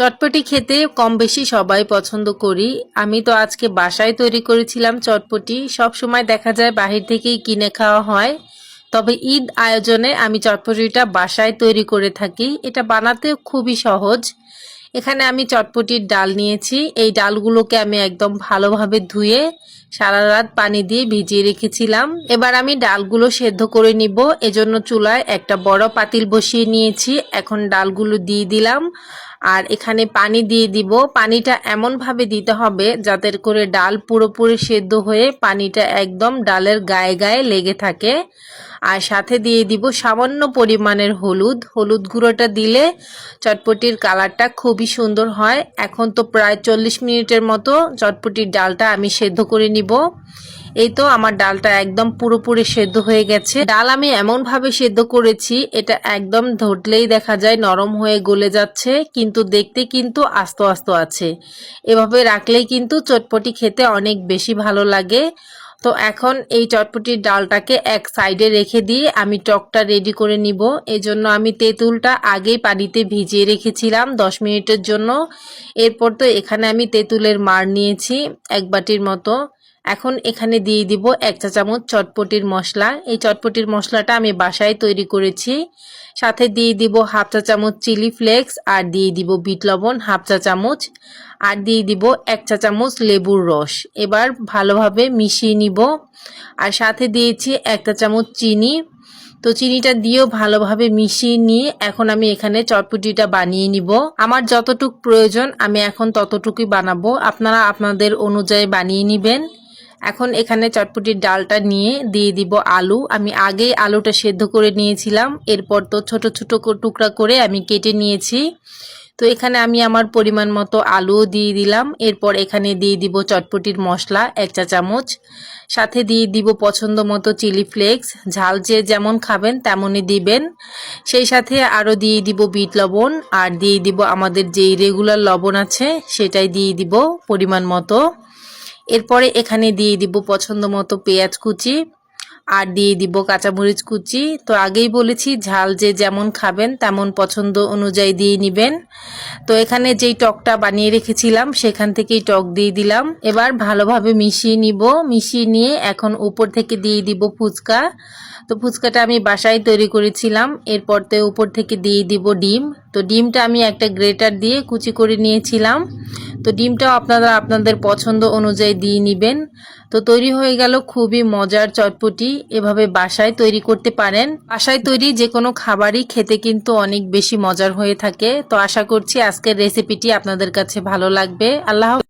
চটপটি খেতে কম বেশি সবাই পছন্দ করি। আমি তো আজকে বাসায় তৈরি করেছিলাম চটপটি। সব সময় দেখা যায় বাহির থেকেই কিনে খাওয়া হয়। তবে ঈদ আয়োজনে আমি চটপটিটা বাসায় তৈরি করে থাকি। এটা বানাতে খুবই সহজ। এখানে আমি চটপটির ডাল নিয়েছি। এই ডালগুলোকে আমি একদম ভালোভাবে ধুয়ে সারা রাত পানি দিয়ে ভিজিয়ে রেখেছিলাম। এবার আমি ডালগুলো সেদ্ধ করে নিব। এজন্য চুলায় একটা বড় পাতিল বসিয়ে নিয়েছি। এখন ডালগুলো দিয়ে দিলাম। আর এখানে পানি দিয়ে দিব। পানিটা এমনভাবে দিতে হবে যাতে করে ডাল পুরোপুরি সেদ্ধ হয়ে পানিটা একদম ডালের গায়ে গায়ে লেগে থাকে। আর সাথে দিয়ে দিব সামান্য পরিমাণের হলুদ। হলুদ গুঁড়োটা দিলে চটপটির কালারটা খুবই সুন্দর হয়। এখন তো প্রায় চল্লিশ মিনিটের মতো চটপটির ডালটা আমি সেদ্ধ করে নিব। এই তো আমার ডালটা একদম পুরোপুরি সেদ্ধ হয়ে গেছে। ডাল আমি এমন ভাবে সেদ্ধ করেছি, এটা একদম ধরলেই দেখা যায় নরম হয়ে গলে যাচ্ছে, কিন্তু দেখতে কিন্তু আস্ত আস্ত আছে। এভাবে রাখলেই কিন্তু চটপটি খেতে অনেক বেশি ভালো লাগে। তো এখন এই চটপটির ডালটাকে এক সাইডে রেখে দিয়ে আমি টকটা রেডি করে নিব। এই জন্য আমি তেঁতুলটা আগেই পানিতে ভিজিয়ে রেখেছিলাম দশ মিনিটের জন্য। এরপর তো এখানে আমি তেঁতুলের মার নিয়েছি এক বাটির মতো। এখন এখানে দিয়ে দিব এক চা চামচ চটপটির মশলা। এই চটপটির মশলাটা আমি বাসায় তৈরি করেছি। সাথে দিয়ে দিব হাফ চা চামচ চিলি ফ্লেক্স আর দিয়ে দিব বিট লবণ হাফ চা চামচ। আর দিয়ে দিব এক চা চামচ লেবুর রস। এবার ভালোভাবে মিশিয়ে নিব। আর সাথে দিয়েছি এক চা চামচ চিনি। তো চিনিটা দিয়েও ভালোভাবে মিশিয়ে নিয়ে এখন আমি এখানে চটপটিটা বানিয়ে নিব। আমার যতটুক প্রয়োজন আমি এখন ততটুকুই বানাবো। আপনারা আপনাদের অনুযায়ী বানিয়ে নেবেন। এখন এখানে চটপটির ডালটা নিয়ে দিয়ে দিব আলু। আমি আগেই আলুটা সেদ্ধ করে নিয়েছিলাম। এরপর তো ছোট ছোট টুকরা করে আমি কেটে নিয়েছি। তো এখানে আমি আমার পরিমাণ মতো আলুও দিয়ে দিলাম। এরপর এখানে দিয়ে দিব চটপটির মশলা, এক চা চামচ। সাথে দিয়ে দিব পছন্দ মতো চিলি ফ্লেক্স। ঝাল যে যেমন খাবেন তেমনই দিবেন। সেই সাথে আরও দিয়ে দিব বিট লবণ। আর দিয়ে দিব আমাদের যেই রেগুলার লবণ আছে, সেটাই দিয়ে দিব পরিমাণ মতো। এরপরে এখানে দিয়ে দিব পছন্দ মতো পেঁয়াজ কুচি আর দিয়ে দিব কাঁচামরিচ কুচি। তো আগেই বলেছি, ঝাল যে যেমন খাবেন তেমন পছন্দ অনুযায়ী দিয়ে নেবেন। তো এখানে যেই টকটা বানিয়ে রেখেছিলাম, সেখান থেকেই টক দিয়ে দিলাম। এবার ভালোভাবে মিশিয়ে নিব। মিশিয়ে নিয়ে এখন উপর থেকে দিয়ে দিব ফুচকা। তো ফুচকাটা আমি বাসায় তৈরি করেছিলাম। এরপর তো উপর থেকে দিয়ে দিব ডিম। তো ডিমটা আমি একটা গ্রেটার দিয়ে কুচি করে নিয়েছিলাম। তো ডিমটাও আপনারা আপনাদের পছন্দ অনুযায়ী দিয়ে নেবেন। তো তৈরি হয়ে গেল খুবই মজার চটপটি। এভাবে বাসায় তৈরি করতে পারেন। বাসায় তৈরি যে কোনো খাবারই খেতে কিন্তু অনেক বেশি মজার হয়ে থাকে। তো আশা করছি আজকের রেসিপিটি আপনাদের কাছে ভালো লাগবে। আল্লাহ